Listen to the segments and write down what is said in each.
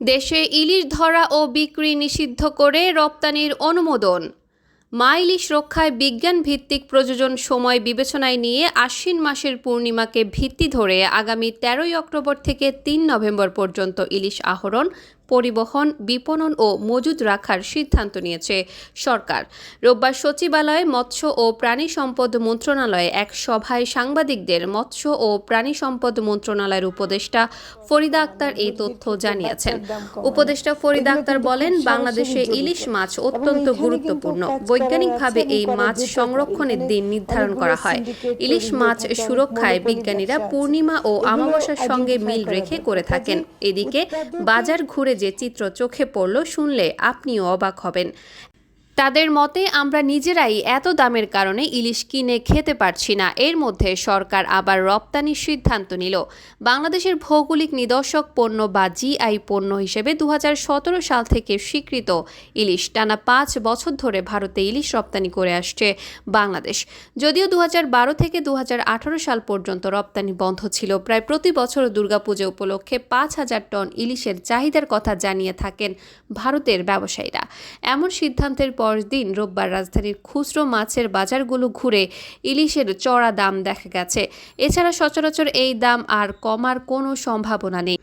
দেশে ইলিশ ধরা ও বিক্রি নিষিদ্ধ করে রপ্তানির অনুমোদন। মা ইলিশ রক্ষায় বিজ্ঞান ভিত্তিক প্রযোজন সময় বিবেচনায় নিয়ে আশ্বিন মাসের পূর্ণিমাকে ভিত্তি ধরে আগামী তেরোই অক্টোবর থেকে তিন নভেম্বর পর্যন্ত ইলিশ আহরণ পরিবহন, বিপণন ও মজুদ রাখার সিদ্ধান্ত নিয়েছে সরকার। রোববার সচিবালয়ে মৎস্য ও প্রাণী সম্পদ মন্ত্রণালয়ে এক সভায় সাংবাদিকদের মৎস্য ও প্রাণী সম্পদ মন্ত্রণালয়ের উপদেষ্টা ফরিদা আক্তার এই তথ্য জানিয়েছেন। উপদেষ্টা ফরিদা আক্তার বলেন, বাংলাদেশে ইলিশ মাছ অত্যন্ত গুরুত্বপূর্ণ। বৈজ্ঞানিকভাবে এই মাছ সংরক্ষণের দিন নির্ধারণ করা হয়। ইলিশ মাছ সুরক্ষায় বিজ্ঞানীরা পূর্ণিমা ও অমাবস্যার সঙ্গে মিল রেখে করে থাকেন। এদিকে বাজার ঘুরে যে চিত্র চোখে পড়ল শুনলে আপনিও অবাক হবেন। তাদের মতে, আমরা নিজেরাই এত দামের কারণে ইলিশ কিনে খেতে পারছি না। এর মধ্যে সরকার আবার রপ্তানির সিদ্ধান্ত নিল। বাংলাদেশের ভৌগোলিক নিদর্শক পণ্য বা জিআই পণ্য হিসেবে দু হাজার সতেরো সাল থেকে স্বীকৃত ইলিশ টানা পাঁচ বছর ধরে ভারতে ইলিশ রপ্তানি করে আসছে বাংলাদেশ। যদিও দু হাজার বারো থেকে দু হাজার আঠারো সাল পর্যন্ত রপ্তানি বন্ধ ছিল, প্রায় প্রতি বছর দুর্গাপুজো উপলক্ষে পাঁচ হাজার টন ইলিশের চাহিদার কথা জানিয়ে থাকেন ভারতের ব্যবসায়ীরা। এমন সিদ্ধান্তের পরদিন রোববার রাজধানীর খুচরো মাছের বাজারগুলো ঘুরে ইলিশের চড়া দাম দেখা গেছে। এছাড়া সচরাচর এই দাম আর কমার কোনো সম্ভাবনা নেই।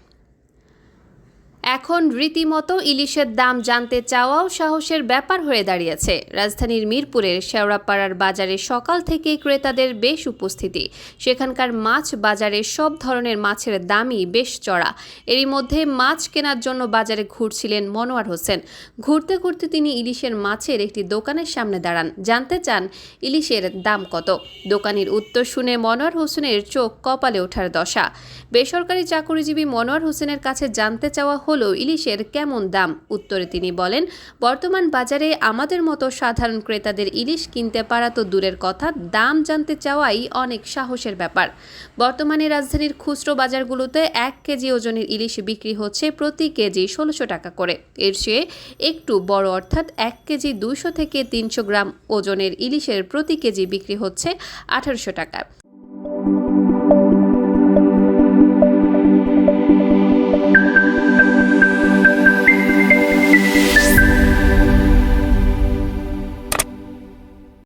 এখন রীতিমতো ইলিশের দাম জানতে চাওয়াও সাহসের ব্যাপার হয়ে দাঁড়িয়েছে। রাজধানীর মিরপুরের শেওড়াপাড়ার বাজারে সকাল থেকেই ক্রেতাদের বেশ উপস্থিতি। সেখানকার মাছ বাজারে সব ধরনের মাছের দামই বেশ চড়া। এরই মধ্যে মাছ কেনার জন্য বাজারে ঘুরছিলেন মনোয়ার হোসেন। ঘুরতে ঘুরতে তিনি ইলিশের মাছের একটি দোকানের সামনে দাঁড়ান। জানতে চান ইলিশের দাম কত। দোকানের উত্তর শুনে মনোয়ার হোসেনের চোখ কপালে ওঠার দশা। বেসরকারি চাকরিজীবী মনোয়ার হোসেনের কাছে জানতে চাওয়া হলো ইলিশের কেমন দাম? উত্তরে তিনি বলেন, বর্তমান বাজারে আমাদের মতো সাধারণ ক্রেতাদের ইলিশ কিনতে পারা তো দূরের কথা, দাম জানতে চাওয়াই অনেক সাহসের ব্যাপার। বর্তমানে রাজধানীর খুচরো বাজারগুলোতে এক কেজি ওজনের ইলিশ বিক্রি হচ্ছে প্রতি কেজি ষোলোশো টাকা করে। এর চেয়ে একটু বড় অর্থাৎ এক কেজি দুইশো থেকে তিনশো গ্রাম ওজনের ইলিশের প্রতি কেজি বিক্রি হচ্ছে আঠারোশো টাকা।